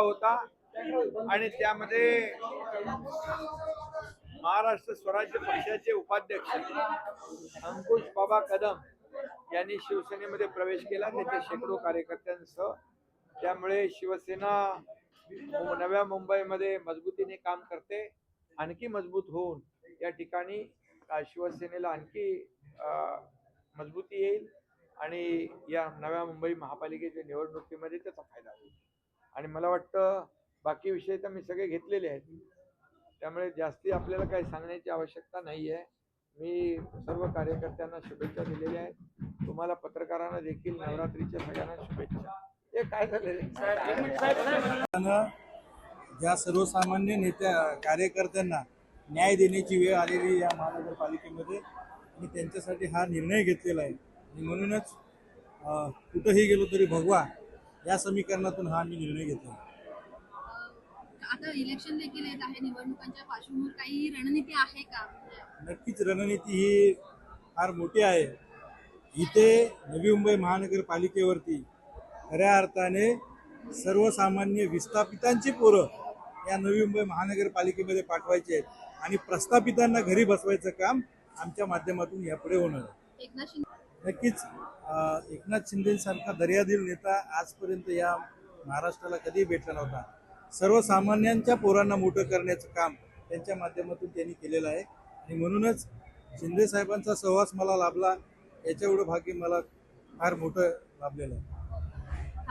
होता आणि त्यामध्ये महाराष्ट्र स्वराज्य पक्षाचे उपाध्यक्ष अंकुश बाबा कदम यांनी शिवसेनेमध्ये प्रवेश केला. त्याचे शेकडो कार्यकर्त्यांसह त्यामुळे शिवसेना नव्या मुंबईमध्ये मजबूतीने काम करते आणखी मजबूत होऊन या ठिकाणी शिवसेनेला आणखी मजबूती येईल आणि या नव्या मुंबई महापालिकेच्या निवडणुकीमध्ये त्याचा फायदा होईल. मला वाटतं बाकी विषय तर मी सगळे घेतलेले आहेत. त्यामुळे जास्ती आपल्याला काही सांगण्याची आवश्यकता नाही आहे मी सर्व कार्यकर्त्यांना शुभेच्छा दिलेल्या आहेत. तुम्हाला पत्रकारांना देखील नवरात्रीच्या सगळ्यांना शुभेच्छा. हे काय झालं ज्या सर्वसामान्य नेत्या कार्यकर्त्यांना न्याय देण्याची वेळ आलेली या महानगरपालिकेमध्ये आणि त्यांच्यासाठी हा निर्णय घेतलेला आहे. आणि म्हणूनच कुठंही गेलो तरी भगवा या समीकरणातून हा मी निर्णय घेतला. आता इलेक्शन देखील येत आहे निवडणुकांच्या पार्श्वभूमीवर काही रणनीती आहे का? नक्कीच रणनीती ही फार मोठी आहे. इथे नवी मुंबई महानगरपालिकेवरती खऱ्या अर्थाने सर्वसामान्य विस्थापितांची पोरं या नवी मुंबई महानगरपालिकेमध्ये पाठवायची आहेत आणि प्रस्थापितांना घरी बसवायचं काम आमच्या माध्यमातून यापुढे होणार आहे. नक्कीच एकनाथ शिंदेसारखा दर्यादिल नेता आजपर्यंत या महाराष्ट्राला कधी भेटला नव्हता. सर्वसामान्यांच्या पोरांना मोठं करण्याचं काम त्यांच्या माध्यमातून त्यांनी केलेलं आहे. आणि म्हणूनच शिंदे साहेबांचा सहवास मला लाभला याच्या एवढं भाग्य मला फार मोठं लाभलेलं आहे.